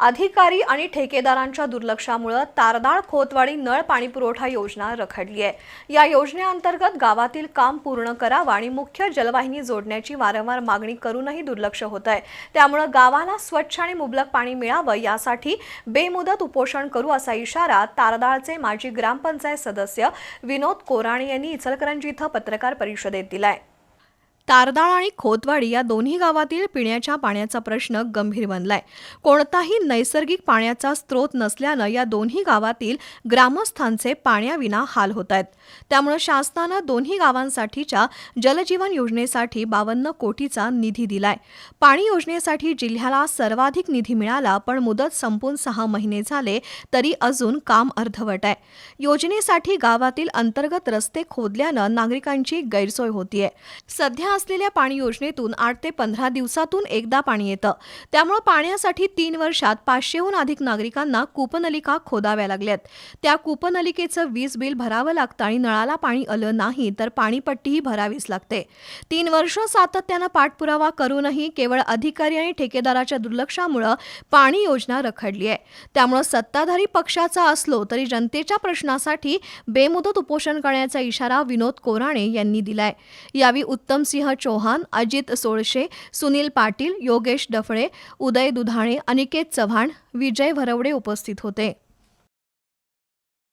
अधिकारी आणि ठेकेदारांच्या दुर्लक्षामुळे तारदाळ खोतवाडी नळ पाणी पुरवठा योजना रखडली आहे. या योजनेअंतर्गत गावातील काम पूर्ण करावं आणि मुख्य जलवाहिनी जोडण्याची वारंवार मागणी करूनही दुर्लक्ष होत आहे. त्यामुळे गावाला स्वच्छ आणि मुबलक पाणी मिळावं यासाठी बेमुदत उपोषण करू असा इशारा तारदाळचे माजी ग्रामपंचायत सदस्य विनोद कोराणे यांनी इचलकरंजी इथं पत्रकार परिषदेत दिलाय. तारदाळ आणि खोतवाडी या दोन्ही गावातील पिण्याच्या पाण्याचा प्रश्न गंभीर बनलाय. कोणताही नैसर्गिक पाण्याचा स्रोत नसल्यानं या दोन्ही गावातील ग्रामस्थांचे पाण्याविना हाल होत आहेत त्यामुळे शासनानं दोन्ही गावांसाठीच्या जलजीवन योजनेसाठी बावन्न कोटीचा निधी दिलाय. पाणी योजनेसाठी जिल्ह्याला सर्वाधिक निधी मिळाला पण मुदत संपून सहा महिने झाले तरी अजून काम अर्धवट आहे. योजनेसाठी गावातील अंतर्गत रस्ते खोदल्यानं नागरिकांची गैरसोय होतीये. सध्या असलेल्या पाणी योजनेतून आठ ते पंधरा दिवसातून एकदा पाणी येतं. त्यामुळे पाण्यासाठी तीन वर्षात पाचशेहून अधिक नागरिकांना कूपनलिका खोदाव्या लागल्यात. त्या कूपनलिकेचं वीज बिल भरावं लागतं आणि नळाला पाणी आलं नाही तर पाणीपट्टीही भरावीच लागते. तीन वर्ष सातत्यानं पाठपुरावा करूनही केवळ अधिकारी आणि ठेकेदाराच्या दुर्लक्षामुळं पाणी योजना रखडली आहे. त्यामुळं सत्ताधारी पक्षाचा असलो तरी जनतेच्या प्रश्नासाठी बेमुदत उपोषण करण्याचा इशारा विनोद कोराणे यांनी दिलाय. यावेळी सिंह चौहान अजित सोळशे सुनील पाटील योगेश डफळे उदय दुधाणे अनिकेत चव्हाण विजय भरवडे उपस्थित होते.